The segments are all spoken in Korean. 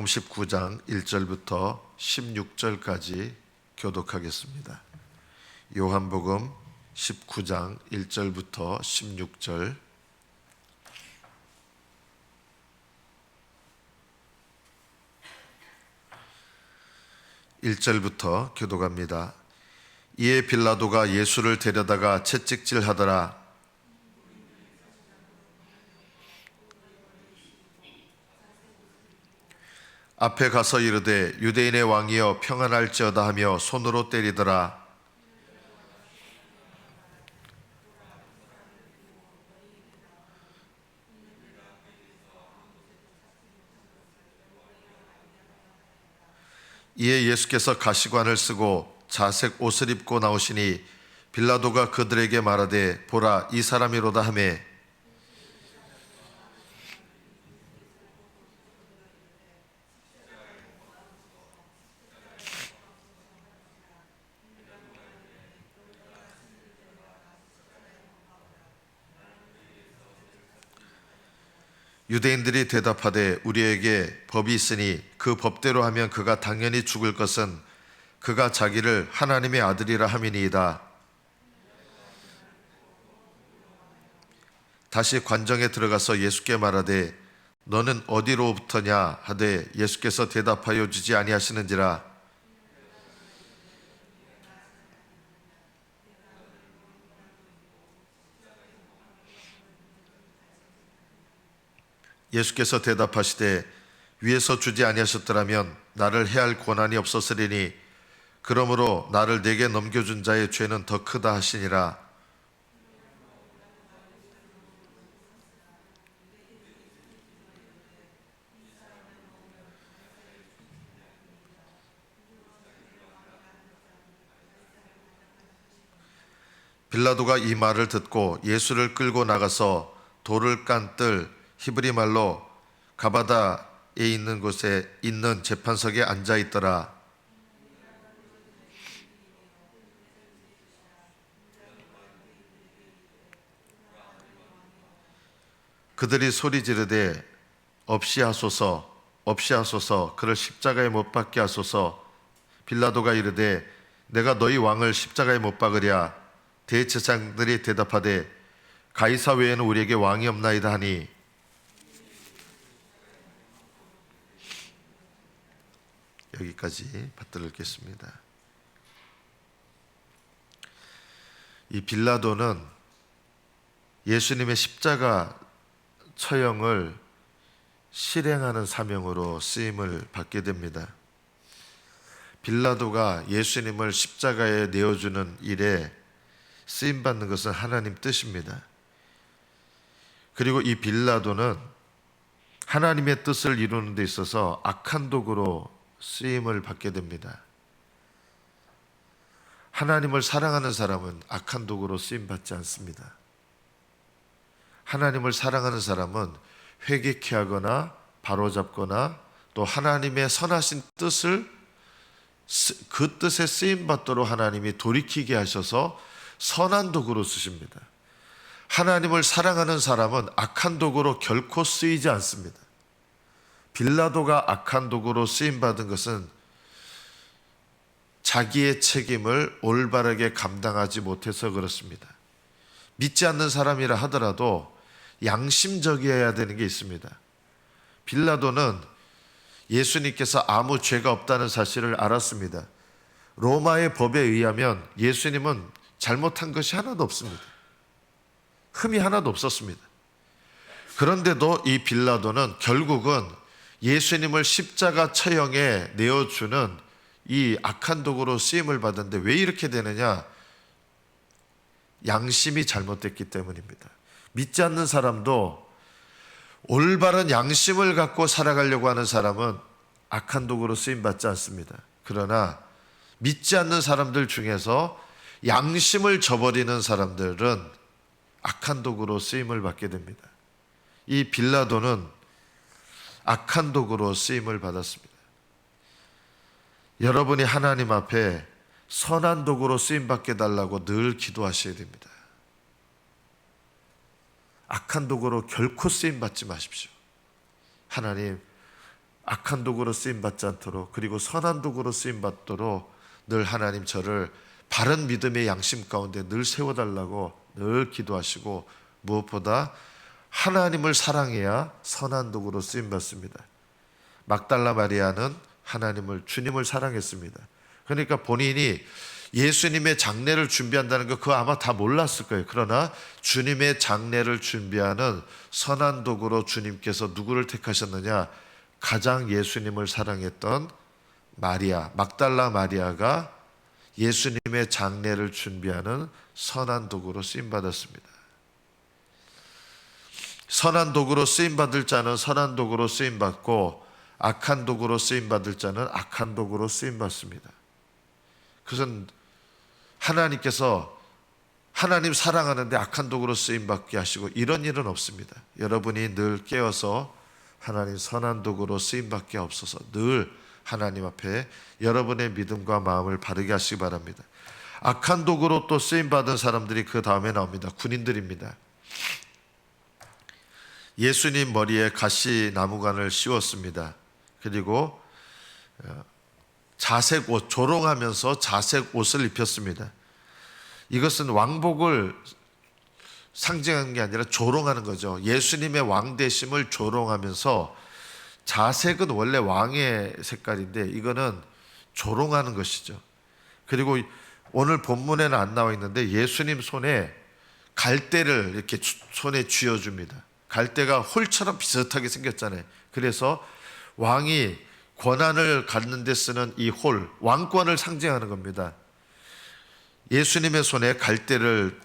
요한복음 19장 1절부터 16절까지 교독하겠습니다. 요한복음 19장 1절부터 16절 (1절부터) 교독합니다. 이에 빌라도가 예수를 데려다가 채찍질하더라 앞에 가서 이르되 유대인의 왕이여 평안할지어다 하며 손으로 때리더라. 이에 예수께서 가시관을 쓰고 자색 옷을 입고 나오시니 빌라도가 그들에게 말하되 보라 이 사람이로다 하매 유대인들이 대답하되 우리에게 법이 있으니 그 법대로 하면 그가 당연히 죽을 것은 그가 자기를 하나님의 아들이라 함이니이다. 다시 관정에 들어가서 예수께 말하되 너는 어디로부터냐 하되 예수께서 대답하여 주지 아니하시는지라 예수께서 대답하시되 위에서 주지 아니하셨더라면 나를 해할 권한이 없었으리니 그러므로 나를 내게 넘겨준 자의 죄는 더 크다 하시니라. 빌라도가 이 말을 듣고 예수를 끌고 나가서 돌을 깐 뜰 히브리 말로 가바다에 있는 곳에 있는 재판석에 앉아 있더라. 그들이 소리 지르되 없이 하소서 없이 하소서 그를 십자가에 못 박게 하소서 빌라도가 이르되 내가 너희 왕을 십자가에 못 박으랴 대제사장들이 대답하되 가이사 외에는 우리에게 왕이 없나이다 하니 여기까지 받들어 읽겠습니다. 이 빌라도는 예수님의 십자가 처형을 실행하는 사명으로 쓰임을 받게 됩니다. 빌라도가 예수님을 십자가에 내어주는 일에 쓰임 받는 것은 하나님 뜻입니다. 그리고 이 빌라도는 하나님의 뜻을 이루는 데 있어서 악한 도구로 쓰임을 받게 됩니다. 하나님을 사랑하는 사람은 악한 도구로 쓰임 받지 않습니다. 하나님을 사랑하는 사람은 회개케 하거나 바로잡거나 또 하나님의 선하신 뜻을 그 뜻에 쓰임 받도록 하나님이 돌이키게 하셔서 선한 도구로 쓰십니다. 하나님을 사랑하는 사람은 악한 도구로 결코 쓰이지 않습니다. 빌라도가 악한 도구로 쓰임 받은 것은 자기의 책임을 올바르게 감당하지 못해서 그렇습니다. 믿지 않는 사람이라 하더라도 양심적이어야 되는 게 있습니다. 빌라도는 예수님께서 아무 죄가 없다는 사실을 알았습니다. 로마의 법에 의하면 예수님은 잘못한 것이 하나도 없습니다. 흠이 하나도 없었습니다. 그런데도 이 빌라도는 결국은 예수님을 십자가 처형에 내어주는 이 악한 도구로 쓰임을 받았는데 왜 이렇게 되느냐? 양심이 잘못됐기 때문입니다. 믿지 않는 사람도 올바른 양심을 갖고 살아가려고 하는 사람은 악한 도구로 쓰임 받지 않습니다. 그러나 믿지 않는 사람들 중에서 양심을 저버리는 사람들은 악한 도구로 쓰임을 받게 됩니다. 이 빌라도는 악한 도구로 쓰임을 받았습니다. 여러분이 하나님 앞에 선한 도구로 쓰임 받게 달라고 늘 기도하셔야 됩니다. 악한 도구로 결코 쓰임 받지 마십시오. 하나님, 악한 도구로 쓰임 받지 않도록 그리고 선한 도구로 쓰임 받도록 늘 하나님 저를 바른 믿음의 양심 가운데 늘 세워달라고 늘 기도하시고 무엇보다 하나님을 사랑해야 선한 도구로 쓰임 받습니다. 막달라 마리아는 하나님을 주님을 사랑했습니다. 그러니까 본인이 예수님의 장례를 준비한다는 거 그거 아마 다 몰랐을 거예요. 그러나 주님의 장례를 준비하는 선한 도구로 주님께서 누구를 택하셨느냐? 가장 예수님을 사랑했던 마리아, 막달라 마리아가 예수님의 장례를 준비하는 선한 도구로 쓰임 받았습니다. 선한 도구로 쓰임 받을 자는 선한 도구로 쓰임 받고 악한 도구로 쓰임 받을 자는 악한 도구로 쓰임 받습니다. 그것은 하나님께서 하나님 사랑하는데 악한 도구로 쓰임 받게 하시고 이런 일은 없습니다. 여러분이 늘 깨어서 하나님 선한 도구로 쓰임 받게 없어서 늘 하나님 앞에 여러분의 믿음과 마음을 바르게 하시기 바랍니다. 악한 도구로 또 쓰임 받은 사람들이 그 다음에 나옵니다. 군인들입니다. 예수님 머리에 가시 나무관을 씌웠습니다. 그리고 어, 자색 옷 조롱하면서 자색 옷을 입혔습니다. 이것은 왕복을 상징하는 게 아니라 조롱하는 거죠. 예수님의 왕대심을 조롱하면서 자색은 원래 왕의 색깔인데 이거는 조롱하는 것이죠. 그리고 오늘 본문에는 안 나와 있는데 예수님 손에 갈대를 이렇게 손에 쥐어 줍니다. 갈대가 홀처럼 비슷하게 생겼잖아요. 그래서 왕이 권한을 갖는 데 쓰는 이 홀, 왕권을 상징하는 겁니다. 예수님의 손에 갈대를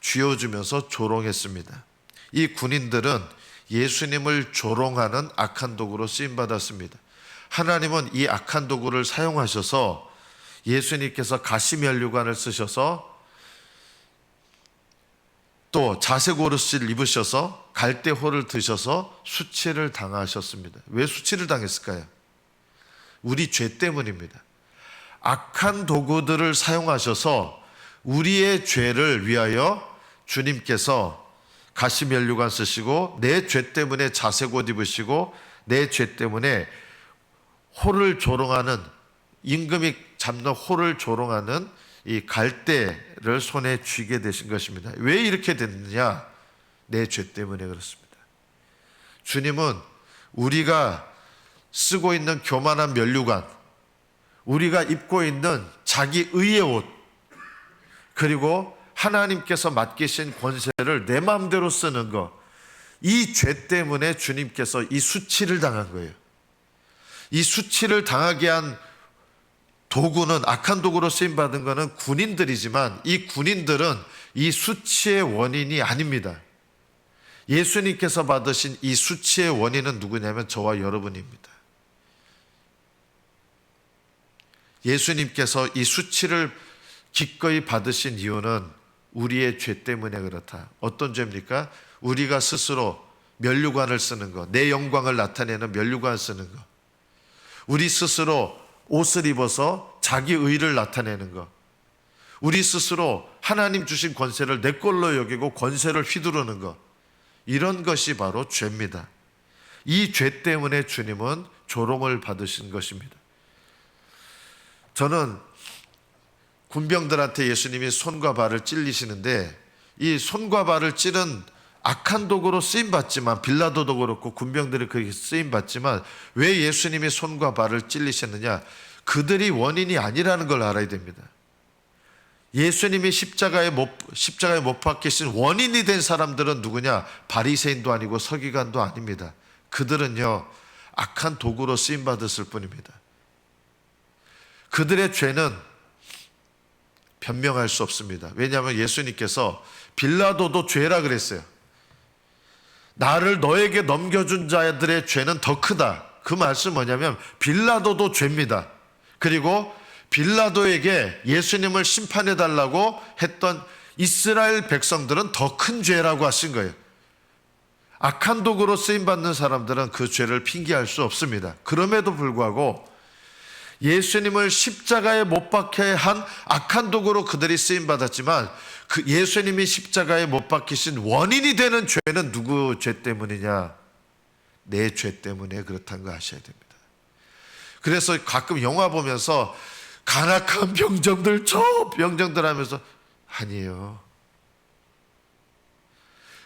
쥐어주면서 조롱했습니다. 이 군인들은 예수님을 조롱하는 악한 도구로 쓰임받았습니다. 하나님은 이 악한 도구를 사용하셔서 예수님께서 가시면류관을 쓰셔서 또 자색 옷을 입으셔서 갈대호를 드셔서 수치를 당하셨습니다. 왜 수치를 당했을까요? 우리 죄 때문입니다. 악한 도구들을 사용하셔서 우리의 죄를 위하여 주님께서 가시면류관 쓰시고 내 죄 때문에 자색 옷 입으시고 내 죄 때문에 호를 조롱하는 임금이 잡는 호를 조롱하는 이 갈대를 손에 쥐게 되신 것입니다. 왜 이렇게 됐느냐? 내 죄 때문에 그렇습니다. 주님은 우리가 쓰고 있는 교만한 면류관, 우리가 입고 있는 자기 의의 옷, 그리고 하나님께서 맡기신 권세를 내 마음대로 쓰는 것, 이 죄 때문에 주님께서 이 수치를 당한 거예요. 이 수치를 당하게 한 도구는 악한 도구로 쓰임 받은 것은 군인들이지만 이 군인들은 이 수치의 원인이 아닙니다. 예수님께서 받으신 이 수치의 원인은 누구냐면 저와 여러분입니다. 예수님께서 이 수치를 기꺼이 받으신 이유는 우리의 죄 때문에 그렇다. 어떤 죄입니까? 우리가 스스로 면류관을 쓰는 것, 내 영광을 나타내는 면류관 쓰는 것. 우리 스스로 옷을 입어서 자기 의를 나타내는 것. 우리 스스로 하나님 주신 권세를 내 걸로 여기고 권세를 휘두르는 것. 이런 것이 바로 죄입니다. 이 죄 때문에 주님은 조롱을 받으신 것입니다. 저는 군병들한테 예수님이 손과 발을 찔리시는데 이 손과 발을 찌른 악한 도구로 쓰임 받지만 빌라도도 그렇고 군병들이 그렇게 쓰임 받지만 왜 예수님이 손과 발을 찔리셨느냐? 그들이 원인이 아니라는 걸 알아야 됩니다. 예수님이 십자가에 못 십자가에 못 박히신 원인이 된 사람들은 누구냐? 바리새인도 아니고 서기관도 아닙니다. 그들은요 악한 도구로 쓰임 받았을 뿐입니다. 그들의 죄는 변명할 수 없습니다. 왜냐하면 예수님께서 빌라도도 죄라 그랬어요. 나를 너에게 넘겨준 자들의 죄는 더 크다. 그 말씀 뭐냐면 빌라도도 죄입니다. 그리고 빌라도에게 예수님을 심판해 달라고 했던 이스라엘 백성들은 더 큰 죄라고 하신 거예요. 악한 도구로 쓰임 받는 사람들은 그 죄를 핑계할 수 없습니다. 그럼에도 불구하고 예수님을 십자가에 못 박혀 한 악한 도구로 그들이 쓰임 받았지만 그 예수님이 십자가에 못 박히신 원인이 되는 죄는 누구 죄 때문이냐? 내 죄 때문에 그렇다는 거 아셔야 됩니다. 그래서 가끔 영화 보면서 간악한 병정들 저 병정들 하면서 아니에요.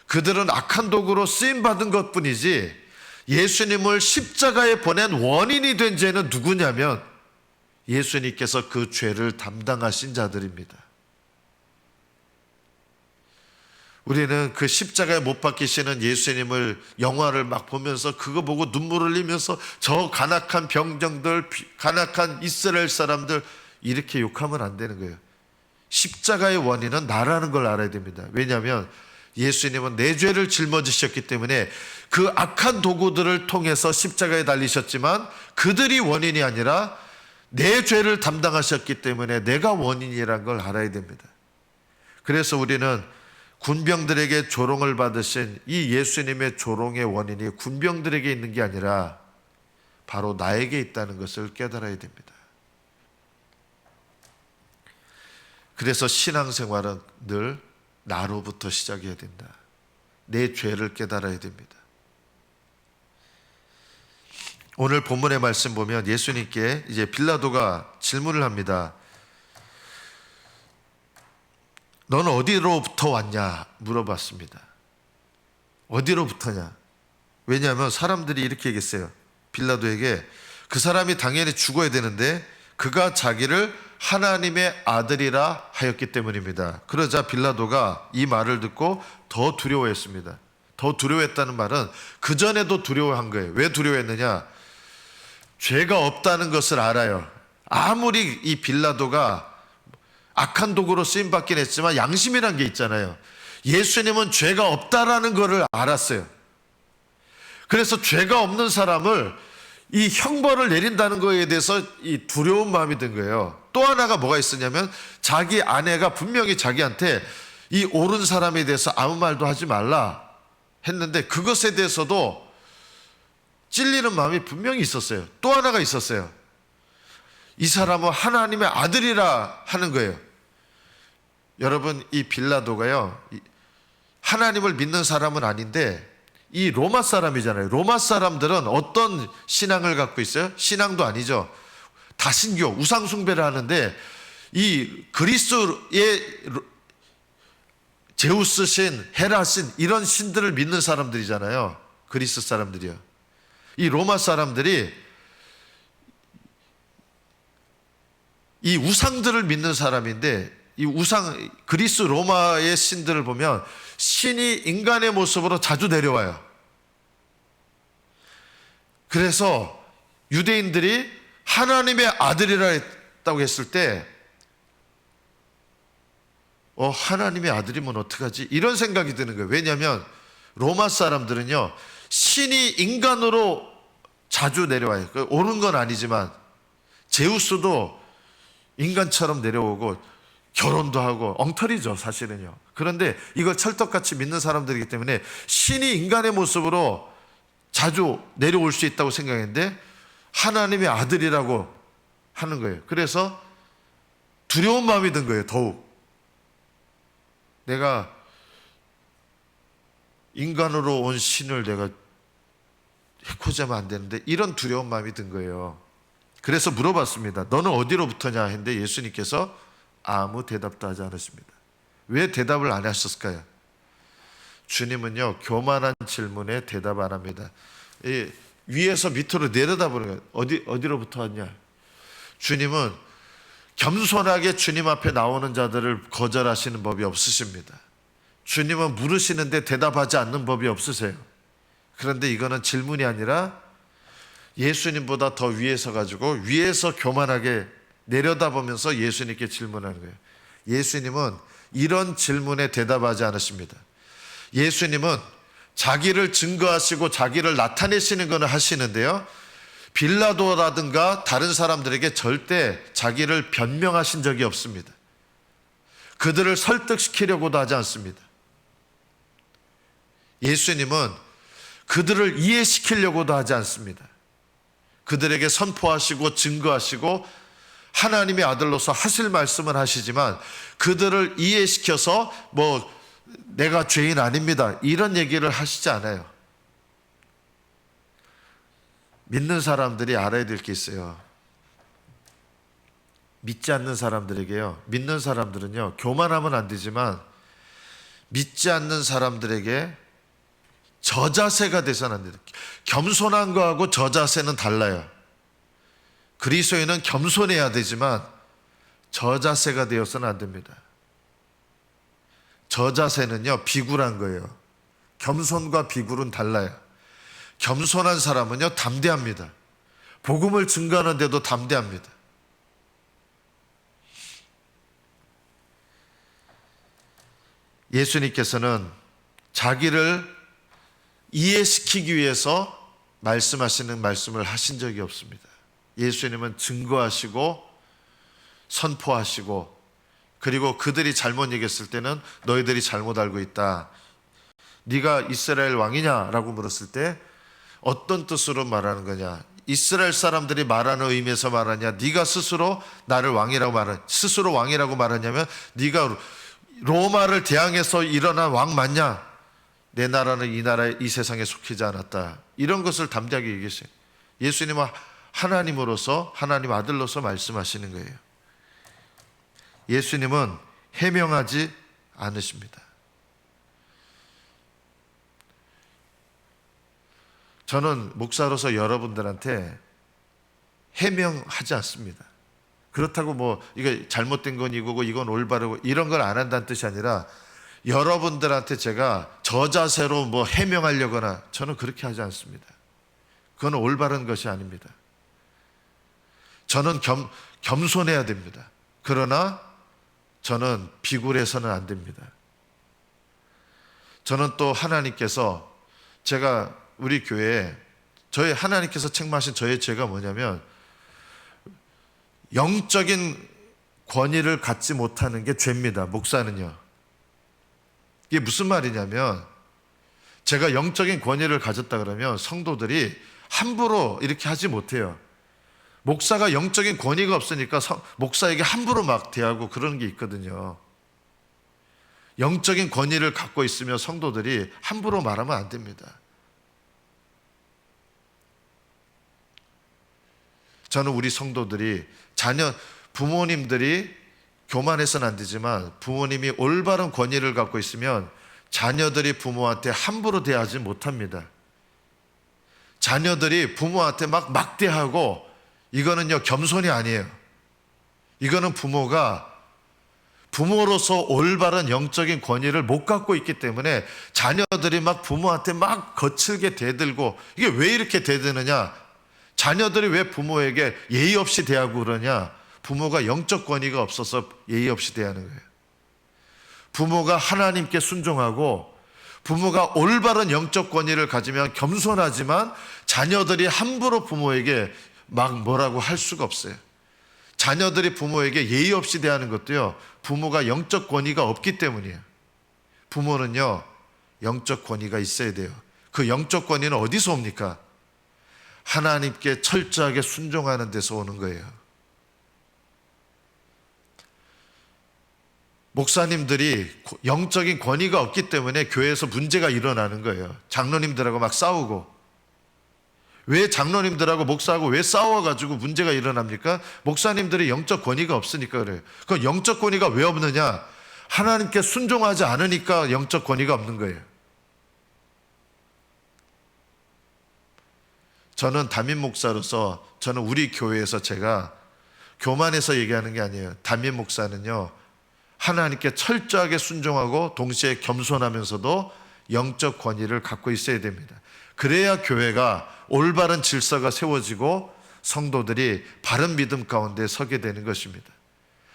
그들은 악한 도구로 쓰임 받은 것 뿐이지 예수님을 십자가에 보낸 원인이 된 죄는 누구냐면 예수님께서 그 죄를 담당하신 자들입니다. 우리는 그 십자가에 못 박히시는 예수님을 영화를 막 보면서 그거 보고 눈물을 흘리면서 저 간악한 병정들, 간악한 이스라엘 사람들 이렇게 욕하면 안 되는 거예요. 십자가의 원인은 나라는 걸 알아야 됩니다. 왜냐하면 예수님은 내 죄를 짊어지셨기 때문에 그 악한 도구들을 통해서 십자가에 달리셨지만 그들이 원인이 아니라 내 죄를 담당하셨기 때문에 내가 원인이란 걸 알아야 됩니다. 그래서 우리는 군병들에게 조롱을 받으신 이 예수님의 조롱의 원인이 군병들에게 있는 게 아니라 바로 나에게 있다는 것을 깨달아야 됩니다. 그래서 신앙생활은 늘 나로부터 시작해야 된다. 내 죄를 깨달아야 됩니다. 오늘 본문의 말씀 보면 예수님께 이제 빌라도가 질문을 합니다. 너는 어디로부터 왔냐 물어봤습니다. 어디로부터냐? 왜냐하면 사람들이 이렇게 얘기했어요. 빌라도에게 그 사람이 당연히 죽어야 되는데 그가 자기를 하나님의 아들이라 하였기 때문입니다. 그러자 빌라도가 이 말을 듣고 더 두려워했습니다. 더 두려워했다는 말은 그 전에도 두려워한 거예요. 왜 두려워했느냐? 죄가 없다는 것을 알아요. 아무리 이 빌라도가 악한 도구로 쓰임 받긴 했지만 양심이란 게 있잖아요. 예수님은 죄가 없다라는 것을 알았어요. 그래서 죄가 없는 사람을 이 형벌을 내린다는 거에 대해서 이 두려운 마음이 든 거예요. 또 하나가 뭐가 있었냐면 자기 아내가 분명히 자기한테 이 옳은 사람에 대해서 아무 말도 하지 말라 했는데 그것에 대해서도 찔리는 마음이 분명히 있었어요. 또 하나가 있었어요. 이 사람은 하나님의 아들이라 하는 거예요. 여러분, 이 빌라도가요, 하나님을 믿는 사람은 아닌데, 이 로마 사람이잖아요. 로마 사람들은 어떤 신앙을 갖고 있어요? 신앙도 아니죠. 다신교, 우상숭배를 하는데, 이 그리스의 제우스 신, 헤라 신, 이런 신들을 믿는 사람들이잖아요. 그리스 사람들이요. 이 로마 사람들이 이 우상들을 믿는 사람인데 이 우상 그리스 로마의 신들을 보면 신이 인간의 모습으로 자주 내려와요. 그래서 유대인들이 하나님의 아들이라 했다고 했을 때 어, 하나님의 아들이면 어떡하지? 이런 생각이 드는 거예요. 왜냐하면 로마 사람들은요, 신이 인간으로 자주 내려와요. 그 오는 건 아니지만, 제우스도 인간처럼 내려오고, 결혼도 하고, 엉터리죠, 사실은요. 그런데 이걸 철떡같이 믿는 사람들이기 때문에 신이 인간의 모습으로 자주 내려올 수 있다고 생각했는데, 하나님의 아들이라고 하는 거예요. 그래서 두려운 마음이 든 거예요, 더욱. 내가 인간으로 온 신을 내가 해코지하면 안 되는데 이런 두려운 마음이 든 거예요. 그래서 물어봤습니다. 너는 어디로부터냐 했는데 예수님께서 아무 대답도 하지 않으십니다. 왜 대답을 안 하셨을까요? 주님은요 교만한 질문에 대답 안 합니다. 위에서 밑으로 내려다보는 거예요. 어디 어디로부터 왔냐? 주님은 겸손하게 주님 앞에 나오는 자들을 거절하시는 법이 없으십니다. 주님은 물으시는데 대답하지 않는 법이 없으세요. 그런데 이거는 질문이 아니라 예수님보다 더 위에서 가지고 위에서 교만하게 내려다보면서 예수님께 질문하는 거예요. 예수님은 이런 질문에 대답하지 않으십니다. 예수님은 자기를 증거하시고 자기를 나타내시는 것을 하시는데요. 빌라도라든가 다른 사람들에게 절대 자기를 변명하신 적이 없습니다. 그들을 설득시키려고도 하지 않습니다. 예수님은 그들을 이해시키려고도 하지 않습니다. 그들에게 선포하시고 증거하시고 하나님의 아들로서 하실 말씀을 하시지만 그들을 이해시켜서 뭐 내가 죄인 아닙니다. 이런 얘기를 하시지 않아요. 믿는 사람들이 알아야 될 게 있어요. 믿지 않는 사람들에게요. 믿는 사람들은요. 교만하면 안 되지만 믿지 않는 사람들에게 저자세가 돼요. 겸손한 거하고 저자세는 달라요. 그리스도인은 겸손해야 되지만 저자세가 되어서는 안 됩니다. 저자세는요, 비굴한 거예요. 겸손과 비굴은 달라요. 겸손한 사람은요, 담대합니다. 복음을 증거하는데도 담대합니다. 예수님께서는 자기를 이해시키기 위해서 말씀하시는 말씀을 하신 적이 없습니다. 예수님은 증거하시고 선포하시고 그리고 그들이 잘못 얘기했을 때는 너희들이 잘못 알고 있다. 네가 이스라엘 왕이냐라고 물었을 때 어떤 뜻으로 말하는 거냐? 이스라엘 사람들이 말하는 의미에서 말하냐? 네가 스스로 나를 왕이라고 말하 스스로 왕이라고 말하냐면 네가 로마를 대항해서 일어난 왕 맞냐? 내 나라는 이 나라에 이 세상에 속히지 않았다. 이런 것을 담대하게 얘기했어요. 예수님은 하나님으로서 하나님 아들로서 말씀하시는 거예요. 예수님은 해명하지 않으십니다. 저는 목사로서 여러분들한테 해명하지 않습니다. 그렇다고 뭐 이거 잘못된 건 이거고 이건 올바르고 이런 걸 안 한다는 뜻이 아니라 여러분들한테 제가 저자세로 뭐 해명하려거나 저는 그렇게 하지 않습니다. 그건 올바른 것이 아닙니다. 저는 겸, 겸손해야 됩니다. 그러나 저는 비굴해서는 안 됩니다. 저는 또 하나님께서 제가 우리 교회에 저희 하나님께서 책망하신 저의 죄가 뭐냐면 영적인 권위를 갖지 못하는 게 죄입니다. 목사는요. 이게 무슨 말이냐면 제가 영적인 권위를 가졌다 그러면 성도들이 함부로 이렇게 하지 못해요. 목사가 영적인 권위가 없으니까 성, 목사에게 함부로 막 대하고 그런 게 있거든요. 영적인 권위를 갖고 있으면 성도들이 함부로 말하면 안 됩니다. 저는 우리 성도들이 자녀 부모님들이 교만해서는 안 되지만 부모님이 올바른 권위를 갖고 있으면 자녀들이 부모한테 함부로 대하지 못합니다. 자녀들이 부모한테 막 막대하고 이거는요 겸손이 아니에요. 이거는 부모가 부모로서 올바른 영적인 권위를 못 갖고 있기 때문에 자녀들이 막 부모한테 막 거칠게 대들고 이게 왜 이렇게 대드느냐? 자녀들이 왜 부모에게 예의 없이 대하고 그러냐? 부모가 영적 권위가 없어서 예의 없이 대하는 거예요. 부모가 하나님께 순종하고 부모가 올바른 영적 권위를 가지면 겸손하지만 자녀들이 함부로 부모에게 막 뭐라고 할 수가 없어요. 자녀들이 부모에게 예의 없이 대하는 것도요, 부모가 영적 권위가 없기 때문이에요. 부모는요, 영적 권위가 있어야 돼요. 그 영적 권위는 어디서 옵니까? 하나님께 철저하게 순종하는 데서 오는 거예요. 목사님들이 영적인 권위가 없기 때문에 교회에서 문제가 일어나는 거예요. 장로님들하고 막 싸우고. 왜 장로님들하고 목사하고 왜 싸워가지고 문제가 일어납니까? 목사님들이 영적 권위가 없으니까 그래요. 그 영적 권위가 왜 없느냐? 하나님께 순종하지 않으니까 영적 권위가 없는 거예요. 저는 담임 목사로서 저는 우리 교회에서 제가 교만해서 얘기하는 게 아니에요. 담임 목사는요. 하나님께 철저하게 순종하고 동시에 겸손하면서도 영적 권위를 갖고 있어야 됩니다. 그래야 교회가 올바른 질서가 세워지고 성도들이 바른 믿음 가운데 서게 되는 것입니다.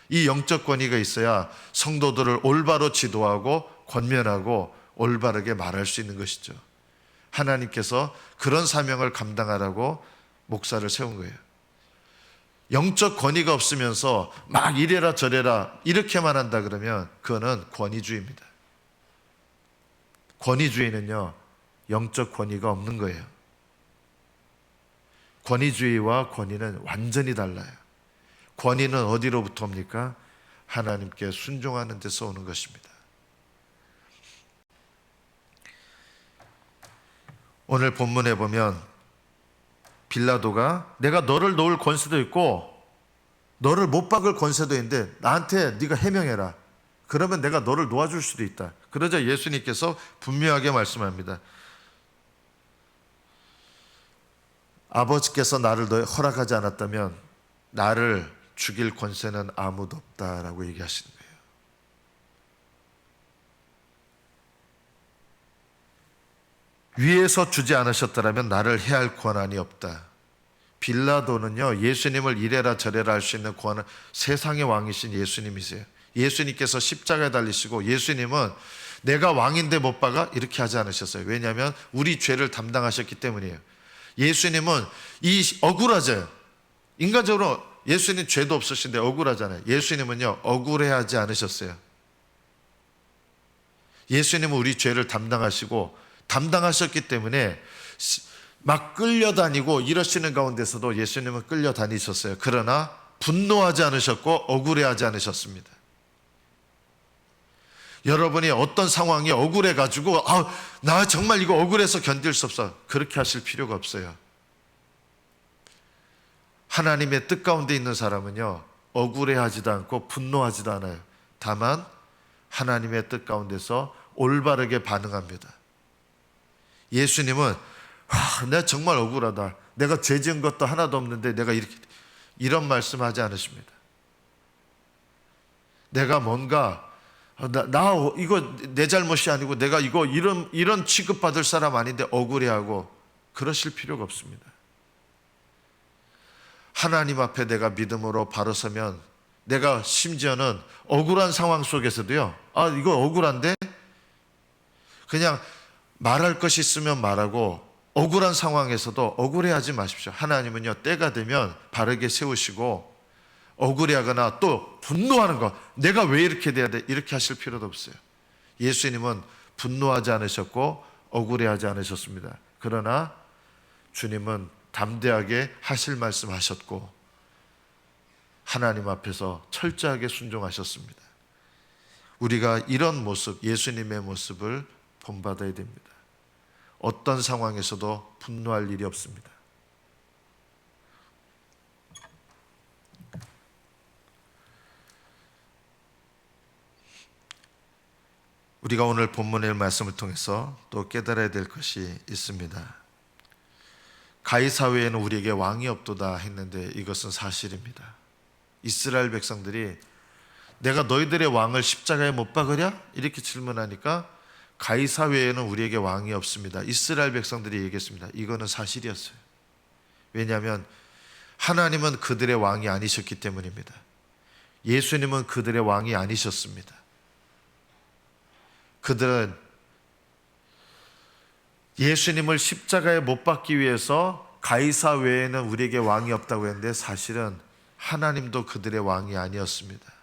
이 영적 권위가 있어야 성도들을 올바로 지도하고 권면하고 올바르게 말할 수 있는 것이죠. 하나님께서 그런 사명을 감당하라고 목사를 세운 거예요. 영적 권위가 없으면서 막 이래라 저래라 이렇게만 한다 그러면 그거는 권위주의입니다. 권위주의는요, 영적 권위가 없는 거예요. 권위주의와 권위는 완전히 달라요. 권위는 어디로부터 옵니까? 하나님께 순종하는 데서 오는 것입니다. 오늘 본문에 보면 빌라도가 내가 너를 놓을 권세도 있고 너를 못 박을 권세도 있는데 나한테 네가 해명해라. 그러면 내가 너를 놓아줄 수도 있다. 그러자 예수님께서 분명하게 말씀합니다. 아버지께서 나를 너에 허락하지 않았다면 나를 죽일 권세는 아무도 없다라고 얘기하시는 거예요. 위에서 주지 않으셨더라면 나를 해할 권한이 없다. 빌라도는요 예수님을 이래라 저래라 할 수 있는 권한 세상의 왕이신 예수님이세요. 예수님께서 십자가에 달리시고 예수님은 내가 왕인데 못 박아 이렇게 하지 않으셨어요. 왜냐하면 우리 죄를 담당하셨기 때문이에요. 예수님은 이 억울하죠. 인간적으로 예수님 죄도 없으신데 억울하잖아요. 예수님은요 억울해하지 않으셨어요. 예수님은 우리 죄를 담당하시고 담당하셨기 때문에 시- 막 끌려다니고 이러시는 가운데서도 예수님은 끌려다니셨어요. 그러나 분노하지 않으셨고 억울해하지 않으셨습니다. 여러분이 어떤 상황이 억울해 가지고 아, 나 정말 이거 억울해서 견딜 수 없어. 그렇게 하실 필요가 없어요. 하나님의 뜻 가운데 있는 사람은요. 억울해하지도 않고 분노하지도 않아요. 다만 하나님의 뜻 가운데서 올바르게 반응합니다. 예수님은 아, 내가 정말 억울하다. 내가 죄 지은 것도 하나도 없는데 내가 이렇게 이런 말씀하지 않으십니다. 내가 뭔가 아, 나, 나 어, 이거 내 잘못이 아니고 내가 이거 이런 이런 취급 받을 사람 아닌데 억울해하고 그러실 필요가 없습니다. 하나님 앞에 내가 믿음으로 바로 서면 내가 심지어는 억울한 상황 속에서도요. 아 이거 억울한데 그냥 말할 것이 있으면 말하고 억울한 상황에서도 억울해하지 마십시오. 하나님은요 때가 되면 바르게 세우시고 억울해하거나 또 분노하는 거 내가 왜 이렇게 돼야 돼 이렇게 하실 필요도 없어요. 예수님은 분노하지 않으셨고 억울해하지 않으셨습니다. 그러나 주님은 담대하게 하실 말씀 하셨고 하나님 앞에서 철저하게 순종하셨습니다. 우리가 이런 모습 예수님의 모습을 본받아야 됩니다. 어떤 상황에서도 분노할 일이 없습니다. 우리가 오늘 본문의 말씀을 통해서 또 깨달아야 될 것이 있습니다. 가이사 외에는 우리에게 왕이 없도다 했는데 이것은 사실입니다. 이스라엘 백성들이 내가 너희들의 왕을 십자가에 못 박으랴? 이렇게 질문하니까 가이사 외에는 우리에게 왕이 없습니다. 이스라엘 백성들이 얘기했습니다. 이거는 사실이었어요. 왜냐하면 하나님은 그들의 왕이 아니셨기 때문입니다. 예수님은 그들의 왕이 아니셨습니다. 그들은 예수님을 십자가에 못 박기 위해서 가이사 외에는 우리에게 왕이 없다고 했는데 사실은 하나님도 그들의 왕이 아니었습니다.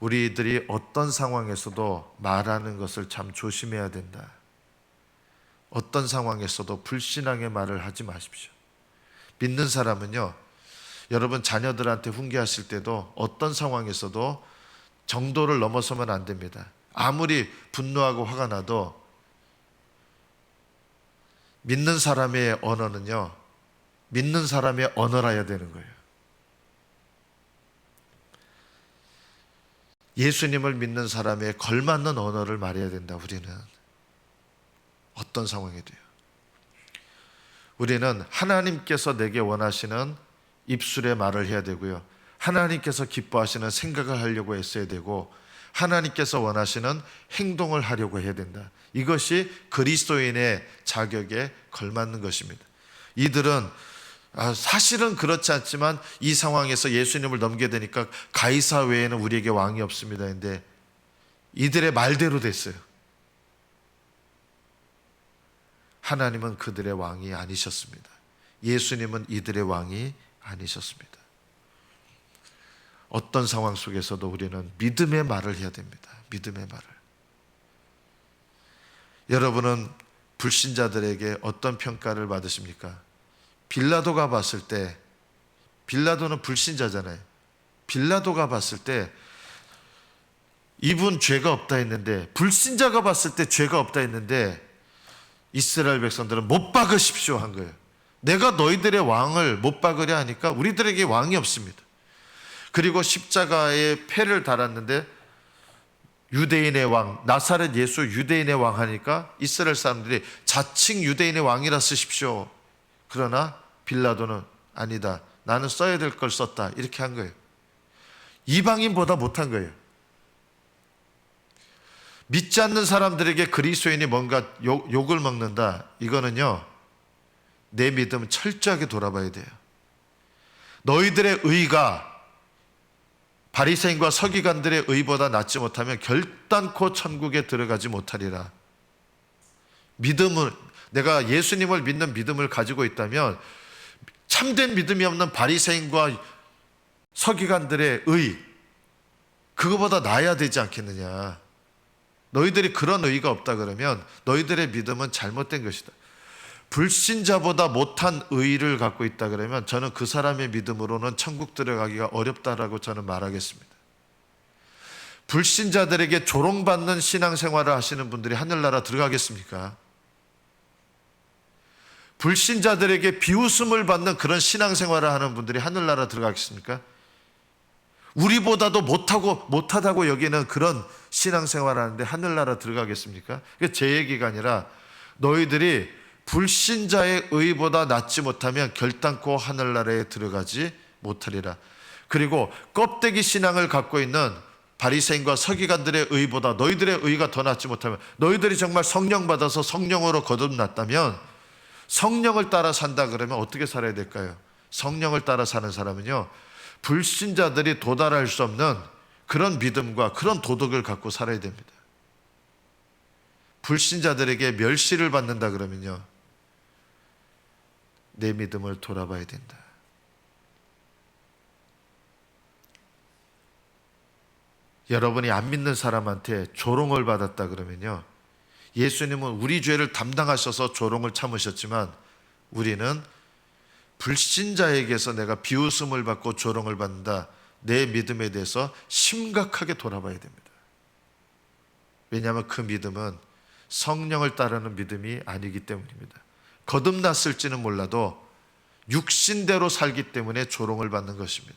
우리들이 어떤 상황에서도 말하는 것을 참 조심해야 된다. 어떤 상황에서도 불신앙의 말을 하지 마십시오. 믿는 사람은요, 여러분 자녀들한테 훈계하실 때도 어떤 상황에서도 정도를 넘어서면 안 됩니다. 아무리 분노하고 화가 나도 믿는 사람의 언어는요, 믿는 사람의 언어라야 되는 거예요. 예수님을 믿는 사람에 걸맞는 언어를 말해야 된다, 우리는. 어떤 상황에도요. 우리는 하나님께서 내게 원하시는 입술의 말을 해야 되고요. 하나님께서 기뻐하시는 생각을 하려고 했어야 되고, 하나님께서 원하시는 행동을 하려고 해야 된다. 이것이 그리스도인의 자격에 걸맞는 것입니다. 이들은 아, 사실은 그렇지 않지만 이 상황에서 예수님을 넘게 되니까 가이사 외에는 우리에게 왕이 없습니다. 근데 이들의 말대로 됐어요. 하나님은 그들의 왕이 아니셨습니다. 예수님은 이들의 왕이 아니셨습니다. 어떤 상황 속에서도 우리는 믿음의 말을 해야 됩니다. 믿음의 말을. 여러분은 불신자들에게 어떤 평가를 받으십니까? 빌라도가 봤을 때 빌라도는 불신자잖아요. 빌라도가 봤을 때 이분 죄가 없다 했는데 불신자가 봤을 때 죄가 없다 했는데 이스라엘 백성들은 못 박으십시오 한 거예요. 내가 너희들의 왕을 못 박으려 하니까 우리들에게 왕이 없습니다. 그리고 십자가에 패를 달았는데 유대인의 왕, 나사렛 예수 유대인의 왕 하니까 이스라엘 사람들이 자칭 유대인의 왕이라 쓰십시오. 그러나 빌라도는 아니다. 나는 써야 될 걸 썼다. 이렇게 한 거예요. 이방인보다 못한 거예요. 믿지 않는 사람들에게 그리스도인이 뭔가 욕, 욕을 먹는다. 이거는요. 내 믿음은 철저하게 돌아봐야 돼요. 너희들의 의가 바리새인과 서기관들의 의보다 낫지 못하면 결단코 천국에 들어가지 못하리라. 믿음을 내가 예수님을 믿는 믿음을 가지고 있다면 참된 믿음이 없는 바리새인과 서기관들의 의 그거보다 나아야 되지 않겠느냐. 너희들이 그런 의가 없다 그러면 너희들의 믿음은 잘못된 것이다. 불신자보다 못한 의를 갖고 있다 그러면 저는 그 사람의 믿음으로는 천국 들어가기가 어렵다라고 저는 말하겠습니다. 불신자들에게 조롱받는 신앙생활을 하시는 분들이 하늘나라 들어가겠습니까? 불신자들에게 비웃음을 받는 그런 신앙생활을 하는 분들이 하늘나라 들어가겠습니까? 우리보다도 못하고 못하다고 여기는 그런 신앙생활을 하는데 하늘나라 들어가겠습니까? 제 얘기가 아니라 너희들이 불신자의 의보다 낫지 못하면 결단코 하늘나라에 들어가지 못하리라. 그리고 껍데기 신앙을 갖고 있는 바리새인과 서기관들의 의보다 너희들의 의가 더 낫지 못하면 너희들이 정말 성령 받아서 성령으로 거듭났다면 성령을 따라 산다 그러면 어떻게 살아야 될까요? 성령을 따라 사는 사람은요. 불신자들이 도달할 수 없는 그런 믿음과 그런 도덕을 갖고 살아야 됩니다. 불신자들에게 멸시를 받는다 그러면요. 내 믿음을 돌아봐야 된다. 여러분이 안 믿는 사람한테 조롱을 받았다 그러면요. 예수님은 우리 죄를 담당하셔서 조롱을 참으셨지만 우리는 불신자에게서 내가 비웃음을 받고 조롱을 받는다. 내 믿음에 대해서 심각하게 돌아봐야 됩니다. 왜냐하면 그 믿음은 성령을 따르는 믿음이 아니기 때문입니다. 거듭났을지는 몰라도 육신대로 살기 때문에 조롱을 받는 것입니다.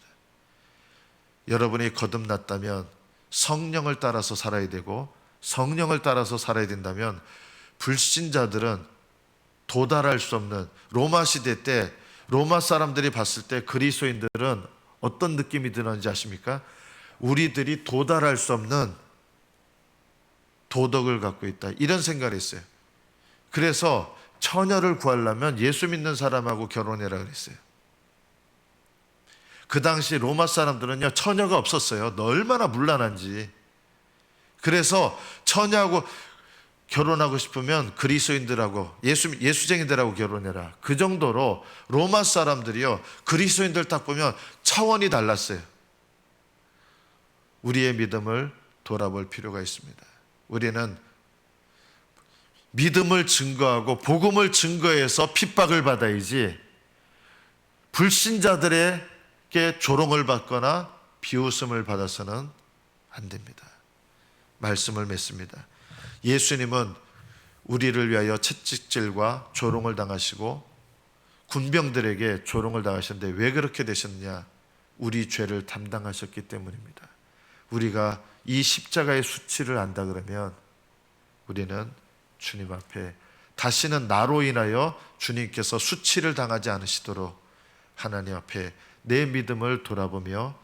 여러분이 거듭났다면 성령을 따라서 살아야 되고 성령을 따라서 살아야 된다면 불신자들은 도달할 수 없는 로마 시대 때 로마 사람들이 봤을 때 그리스도인들은 어떤 느낌이 드는지 아십니까? 우리들이 도달할 수 없는 도덕을 갖고 있다. 이런 생각을 했어요. 그래서 처녀를 구하려면 예수 믿는 사람하고 결혼해라 그랬어요. 그 당시 로마 사람들은요, 처녀가 없었어요. 너 얼마나 문란한지. 그래서 처녀하고 결혼하고 싶으면 그리스도인들하고 예수 예수쟁이들하고 결혼해라. 그 정도로 로마 사람들이요 그리스도인들 딱 보면 차원이 달랐어요. 우리의 믿음을 돌아볼 필요가 있습니다. 우리는 믿음을 증거하고 복음을 증거해서 핍박을 받아야지 불신자들에게 조롱을 받거나 비웃음을 받아서는 안 됩니다. 말씀을 맺습니다. 예수님은 우리를 위하여 채찍질과 조롱을 당하시고 군병들에게 조롱을 당하셨는데 왜 그렇게 되셨느냐? 우리 죄를 담당하셨기 때문입니다. 우리가 이 십자가의 수치를 안다 그러면 우리는 주님 앞에 다시는 나로 인하여 주님께서 수치를 당하지 않으시도록 하나님 앞에 내 믿음을 돌아보며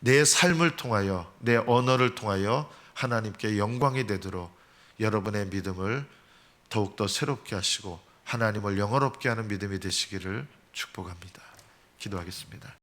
내 삶을 통하여 내 언어를 통하여 하나님께 영광이 되도록 여러분의 믿음을 더욱더 새롭게 하시고 하나님을 영어롭게 하는 믿음이 되시기를 축복합니다. 기도하겠습니다.